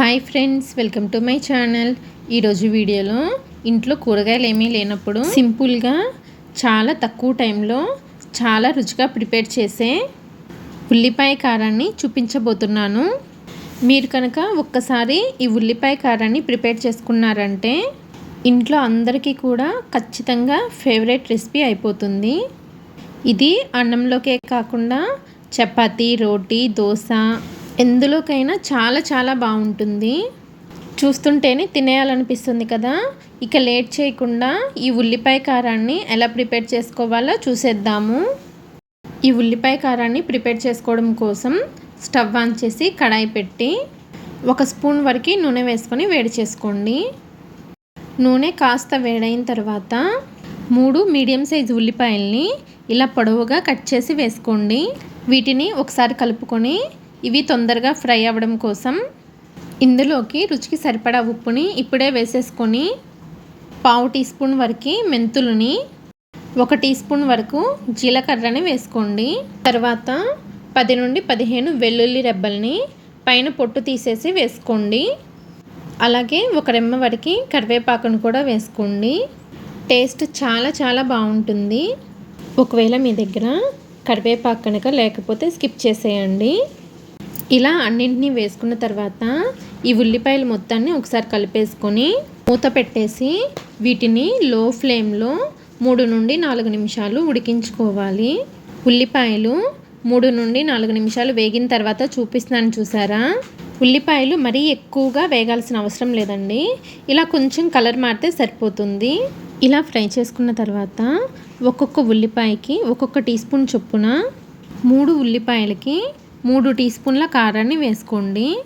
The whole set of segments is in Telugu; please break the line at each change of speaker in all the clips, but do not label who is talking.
Hi friends welcome to my channel. ఈరోజు వీడియోలో ఇంట్లో కూరగాయలు ఏమీ లేనప్పుడు సింపుల్గా చాలా తక్కువ టైంలో చాలా రుచిగా ప్రిపేర్ చేసే ఉల్లిపాయ కారాన్ని చూపించబోతున్నాను. మీరు కనుక ఒక్కసారి ఈ ఉల్లిపాయ కారాన్ని ప్రిపేర్ చేసుకున్నారంటే ఇంట్లో అందరికీ కూడా ఖచ్చితంగా ఫేవరెట్ రెసిపీ అయిపోతుంది. ఇది అన్నంలోకే కాకుండా చపాతి రోటీ దోశ ఎందులోకైనా చాలా చాలా బాగుంటుంది. చూస్తుంటేనే తినేయాలనిపిస్తుంది కదా. ఇక లేట్ చేయకుండా ఈ ఉల్లిపాయ కారాన్ని ఎలా ప్రిపేర్ చేసుకోవాలో చూసేద్దాము. ఈ ఉల్లిపాయ కారాన్ని ప్రిపేర్ చేసుకోవడం కోసం స్టవ్ ఆన్ చేసి కడాయి పెట్టి ఒక స్పూన్ వరకు నూనె వేసుకొని వేడి చేసుకోండి. నూనె కాస్త వేడైన తర్వాత మూడు మీడియం సైజు ఉల్లిపాయల్ని ఇలా పొడవుగా కట్ చేసి వేసుకోండి. వీటిని ఒకసారి కలుపుకొని ఇవి తొందరగా ఫ్రై అవ్వడం కోసం ఇందులోకి రుచికి సరిపడా ఉప్పుని ఇప్పుడే వేసేసుకొని పావు టీ స్పూన్ వరకు మెంతులని ఒక టీ స్పూన్ వరకు జీలకర్రని వేసుకోండి. తర్వాత పది నుండి పదిహేను వెల్లుల్లి రెబ్బల్ని పైన పొట్టు తీసేసి వేసుకోండి. అలాగే ఒక రెమ్మ వరకు కరివేపాకును కూడా వేసుకోండి. టేస్ట్ చాలా చాలా బాగుంటుంది. ఒకవేళ మీ దగ్గర కరివేపాకు కనుక లేకపోతే స్కిప్ చేసేయండి. ఇలా అన్నింటినీ వేసుకున్న తర్వాత ఈ ఉల్లిపాయలు మొత్తాన్ని ఒకసారి కలిపేసుకొని మూత పెట్టేసి వీటిని లో ఫ్లేమ్లో మూడు నుండి నాలుగు నిమిషాలు ఉడికించుకోవాలి. ఉల్లిపాయలు మూడు నుండి నాలుగు నిమిషాలు వేగిన తర్వాత చూపిస్తున్నాను చూసారా? ఉల్లిపాయలు మరీ ఎక్కువగా వేగాల్సిన అవసరం లేదండి. ఇలా కొంచెం కలర్ మారితే సరిపోతుంది. ఇలా ఫ్రై చేసుకున్న తర్వాత ఒక్కొక్క ఉల్లిపాయకి ఒక్కొక్క టీ స్పూన్ చొప్పున మూడు ఉల్లిపాయలకి మూడు టీ స్పూన్ల కారాన్ని వేసుకోండి.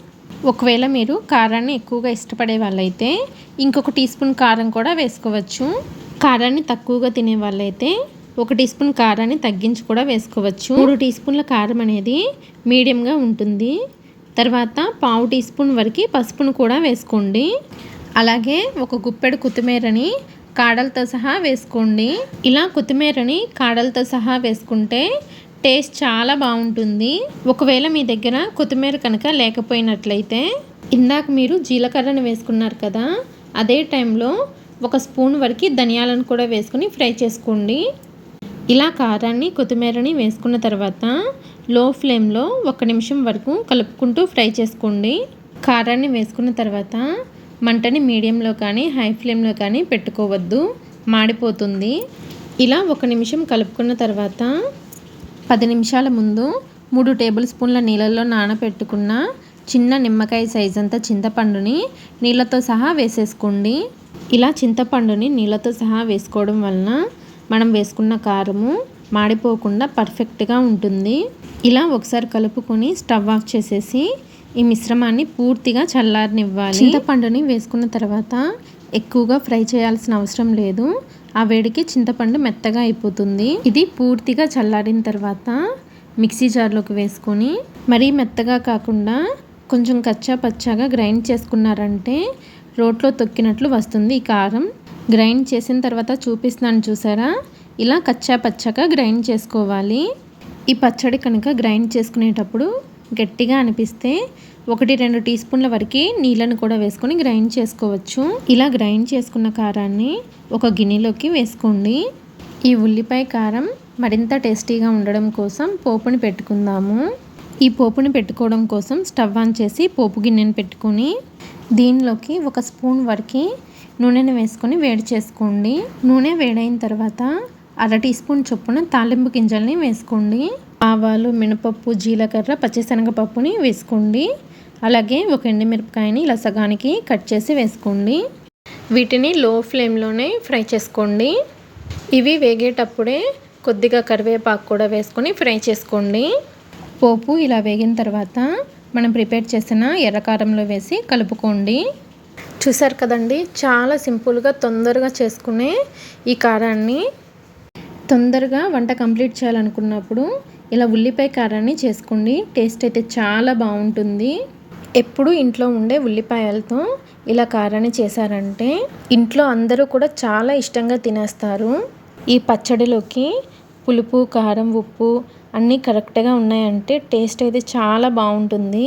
ఒకవేళ మీరు కారాన్ని ఎక్కువగా ఇష్టపడే వాళ్ళైతే ఇంకొక టీ స్పూన్ కారం కూడా వేసుకోవచ్చు. కారాన్ని తక్కువగా తినే వాళ్ళైతే ఒక టీ స్పూన్ కారాన్ని తగ్గించి కూడా వేసుకోవచ్చు. మూడు టీ స్పూన్ల కారం అనేది మీడియంగా ఉంటుంది. తర్వాత పావు టీ స్పూన్ వరకు పసుపును కూడా వేసుకోండి. అలాగే ఒక గుప్పెడు కొత్తిమీరని కాడలతో సహా వేసుకోండి. ఇలా కొత్తిమీరని కాడలతో సహా వేసుకుంటే టేస్ట్ చాలా బాగుంటుంది. ఒకవేళ మీ దగ్గర కొత్తిమీర కనుక లేకపోయినట్లయితే ఇందాక మీరు జీలకర్రను వేసుకున్నారు కదా అదే టైంలో ఒక స్పూన్ వరకు ధనియాలను కూడా వేసుకుని ఫ్రై చేసుకోండి. ఇలా కారాన్ని కొత్తిమీరని వేసుకున్న తర్వాత లో ఫ్లేమ్లో ఒక నిమిషం వరకు కలుపుకుంటూ ఫ్రై చేసుకోండి. కారాన్ని వేసుకున్న తర్వాత మంటని మీడియంలో కానీ హై ఫ్లేమ్లో కానీ పెట్టుకోవద్దు. మాడిపోతుంది. ఇలా ఒక నిమిషం కలుపుకున్న తర్వాత పది నిమిషాల ముందు మూడు టేబుల్ స్పూన్ల నీళ్ళల్లో నానబెట్టుకున్న చిన్న నిమ్మకాయ సైజ్ అంతా చింతపండుని నీళ్ళతో సహా వేసేసుకోండి. ఇలా చింతపండుని నీళ్ళతో సహా వేసుకోవడం వలన మనం వేసుకున్న కారము మాడిపోకుండా పర్ఫెక్ట్గా ఉంటుంది. ఇలా ఒకసారి కలుపుకొని స్టవ్ ఆఫ్ చేసేసి ఈ మిశ్రమాన్ని పూర్తిగా చల్లారనివ్వాలి. చింతపండుని వేసుకున్న తర్వాత ఎక్కువగా ఫ్రై చేయాల్సిన అవసరం లేదు. ఆ వేడికి చింతపండు మెత్తగా అయిపోతుంది. ఇది పూర్తిగా చల్లారిన తర్వాత మిక్సీ జార్లోకి వేసుకొని మరీ మెత్తగా కాకుండా కొంచెం కచ్చా పచ్చాగా గ్రైండ్ చేసుకున్నారంటే రోట్లో తొక్కినట్లు వస్తుంది ఈ కారం. గ్రైండ్ చేసిన తర్వాత చూపిస్తున్నాను చూసారా? ఇలా కచ్చా పచ్చగా గ్రైండ్ చేసుకోవాలి. ఈ పచ్చడి కనుక గ్రైండ్ చేసుకునేటప్పుడు గట్టిగా అనిపిస్తే ఒకటి రెండు టీ స్పూన్ల వరకు నీళ్ళను కూడా వేసుకొని గ్రైండ్ చేసుకోవచ్చు. ఇలా గ్రైండ్ చేసుకున్న కారాన్ని ఒక గిన్నెలోకి వేసుకోండి. ఈ ఉల్లిపాయ కారం మరింత టేస్టీగా ఉండడం కోసం పోపుని పెట్టుకుందాము. ఈ పోపుని పెట్టుకోవడం కోసం స్టవ్ ఆన్ చేసి పోపు గిన్నెను పెట్టుకొని దీనిలోకి ఒక స్పూన్ వరకు నూనెను వేసుకొని వేడి చేసుకోండి. నూనె వేడైన తర్వాత అర టీ స్పూన్ చొప్పున తాలింపు గింజల్ని వేసుకోండి. ఆవాలు మినపప్పు జీలకర్ర పచ్చిశనగపప్పుని వేసుకోండి. అలాగే ఒక ఎండుమిరపకాయని ఇలా సగానికి కట్ చేసి వేసుకోండి. వీటిని లో ఫ్లేమ్లోనే ఫ్రై చేసుకోండి. ఇవి వేగేటప్పుడే కొద్దిగా కరివేపాకు కూడా వేసుకొని ఫ్రై చేసుకోండి. పోపు ఇలా వేగిన తర్వాత మనం ప్రిపేర్ చేసిన ఎర్రకారంలో వేసి కలుపుకోండి. చూసారు కదండి? చాలా సింపుల్గా తొందరగా చేసుకునే ఈ కారాన్ని. తొందరగా వంట కంప్లీట్ చేయాలనుకున్నప్పుడు ఇలా ఉల్లిపాయ కారాన్ని చేసుకోండి. టేస్ట్ అయితే చాలా బాగుంటుంది. ఎప్పుడు ఇంట్లో ఉండే ఉల్లిపాయలతో ఇలా కారాన్ని చేశారంటే ఇంట్లో అందరూ కూడా చాలా ఇష్టంగా తినేస్తారు. ఈ పచ్చడిలోకి పులుపు కారం ఉప్పు అన్నీ కరెక్ట్గా ఉన్నాయంటే టేస్ట్ అయితే చాలా బాగుంటుంది.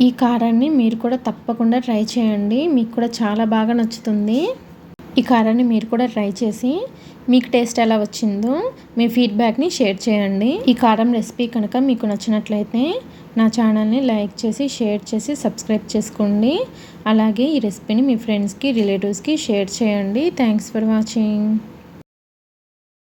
ఈ కారాన్ని మీరు కూడా తప్పకుండా ట్రై చేయండి. మీకు కూడా చాలా బాగా నచ్చుతుంది. ఈ కారాన్ని మీరు కూడా ట్రై చేసి మీకు టేస్ట్ ఎలా వచ్చిందో మీ ఫీడ్బ్యాక్ని షేర్ చేయండి. ఈ కారం రెసిపీ కనుక మీకు నచ్చినట్లయితే నా ఛానల్ని లైక్ చేసి షేర్ చేసి సబ్స్క్రైబ్ చేసుకోండి. అలాగే ఈ రెసిపీని మీ ఫ్రెండ్స్కి రిలేటివ్స్కి షేర్ చేయండి. Thanks for watching.